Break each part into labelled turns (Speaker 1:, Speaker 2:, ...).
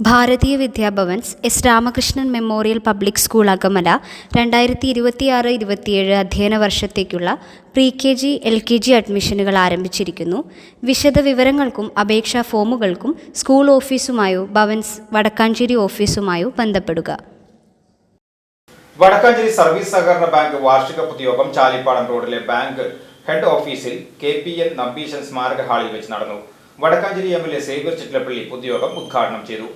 Speaker 1: ഭാരതീയ Vidya Bhavans S Ramakrishnan memorial public school Akamala രണ്ടായിരത്തി ഇരുപത്തിയാറ് ഇരുപത്തിയേഴ് അധ്യയന വർഷത്തേക്കുള്ള pre K G L K G അഡ്മിഷനുകൾ ആരംഭിച്ചിരിക്കുന്നു. വിശദ വിവരങ്ങൾക്കും അപേക്ഷാ ഫോമുകൾക്കും സ്കൂൾ ഓഫീസുമായോ ഭവൻസ് വടക്കാഞ്ചേരി ഓഫീസുമായോ ബന്ധപ്പെടുക.
Speaker 2: വടക്കാഞ്ചേരി സർവീസ് സഹകരണ ബാങ്ക് വാർഷിക പൊതുയോഗം ചാലിപ്പാടം റോഡിലെ ബാങ്ക് ഹെഡ് ഓഫീസിൽ കെ പി എൻ നമ്പീശൻ സ്മാരക ഹാളിൽ വെച്ച് നടന്നു. Vadakkanchery M L A Xavier Chittilappilly പൊതുയോഗം ഉദ്ഘാടനം ചെയ്തു.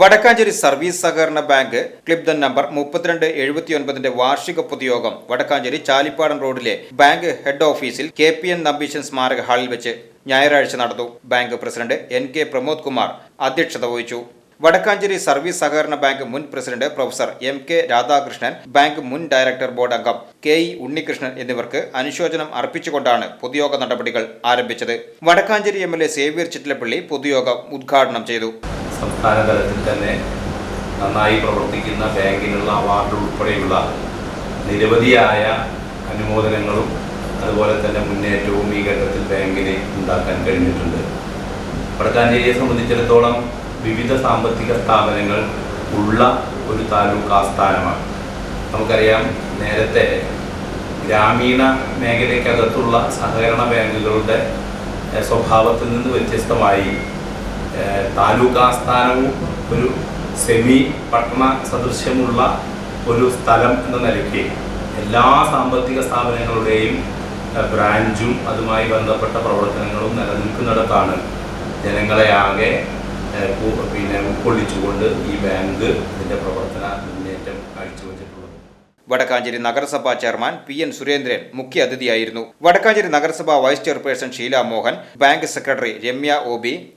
Speaker 2: വടക്കാഞ്ചേരി സർവീസ് സഹകരണ ബാങ്ക് ക്ലിബ്ദൻ നമ്പർ മുപ്പത്തിരണ്ട് എഴുപത്തിയൊൻപതിന്റെ വാർഷിക പൊതുയോഗം വടക്കാഞ്ചേരി ചാലിപ്പാടൻ റോഡിലെ ബാങ്ക് ഹെഡ് ഓഫീസിൽ കെ പി എൻ നമ്പീശൻ സ്മാരക ഹാളിൽ വെച്ച് ഞായറാഴ്ച നടന്നു. Bank president N K Pramod Kumar അധ്യക്ഷത വഹിച്ചു. വടക്കാഞ്ചേരി സർവീസ് സഹകരണ ബാങ്ക് മുൻ president professor M K Radhakrishnan bank മുൻ ഡയറക്ടർ ബോർഡ് അംഗം കെ ഇ ഉണ്ണികൃഷ്ണൻ എന്നിവർക്ക് അനുശോചനം അർപ്പിച്ചുകൊണ്ടാണ് പൊതുയോഗ നടപടികൾ ആരംഭിച്ചത്. Vadakkanchery M L A Xavier Chittilappally പൊതുയോഗം ഉദ്ഘാടനം ചെയ്തു.
Speaker 3: സംസ്ഥാന തലത്തിൽ തന്നെ നന്നായി പ്രവർത്തിക്കുന്ന ബാങ്കിനുള്ള അവാർഡ് ഉൾപ്പെടെയുള്ള നിരവധിയായ അനുമോദനങ്ങളും അതുപോലെ തന്നെ മുന്നേറ്റവും ഈ ഘട്ടത്തിൽ ബാങ്കിനെ ഉണ്ടാക്കാൻ കഴിഞ്ഞിട്ടുണ്ട്. വടക്കാഞ്ചേരിയെ സംബന്ധിച്ചിടത്തോളം വിവിധ സാമ്പത്തിക സ്ഥാപനങ്ങൾ ഉള്ള ഒരു താലൂക്ക് ആസ്ഥാനമാണ്. നമുക്കറിയാം നേരത്തെ ഗ്രാമീണ മേഖലയ്ക്കകത്തുള്ള സഹകരണ ബാങ്കുകളുടെ സ്വഭാവത്തിൽ നിന്ന് വ്യത്യസ്തമായി താലൂക്ക് ആസ്ഥാനവും ഒരു സെമി പട്ടണ സദൃശ്യമുള്ള ഒരു സ്ഥലം എന്ന നിലയ്ക്ക് എല്ലാ സാമ്പത്തിക സ്ഥാപനങ്ങളുടെയും ബ്രാഞ്ചും അതുമായി ബന്ധപ്പെട്ട പ്രവർത്തനങ്ങളും നിലനിൽക്കുന്നിടത്താണ് ജനങ്ങളെ ആകെ പിന്നെ ഉൾക്കൊള്ളിച്ചുകൊണ്ട് ഈ ബാങ്ക് ഇതിന്റെ പ്രവർത്തന മുന്നേറ്റം കാഴ്ചവെച്ചിട്ടുള്ളത്.
Speaker 2: വടക്കാഞ്ചേരി നഗരസഭാ ചെയർമാൻ പി എൻ സുരേന്ദ്രൻ മുഖ്യ അതിഥിയായിരുന്നു. വടക്കാഞ്ചേരി നഗരസഭാ vice chairperson Sheela Mohan bank secretary Ramya O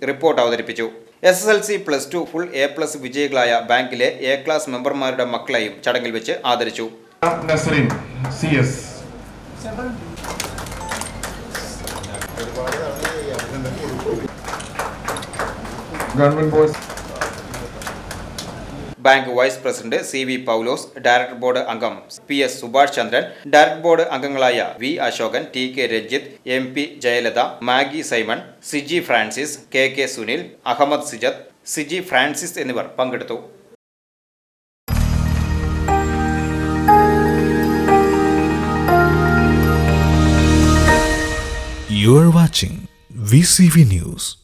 Speaker 2: report അവതരിപ്പിച്ചു. S S L C plus two full A plus വിജയികളായ ബാങ്കിലെ എ ക്ലാസ് മെമ്പർമാരുടെ മക്കളെയും ചടങ്ങിൽ വെച്ച് ആദരിച്ചു.
Speaker 4: Government boys
Speaker 2: bank vice president C V Paulose director board അംഗം P S Subhash Chandran director board അംഗങ്ങളായ V Ashokan T K Ranjith M P Jayalatha Maggie Simon Siji Francis K K Sunil Ahammed Sijath Siji Francis എന്നിവർ പങ്കെടുത്തു
Speaker 5: You are watching VCV News.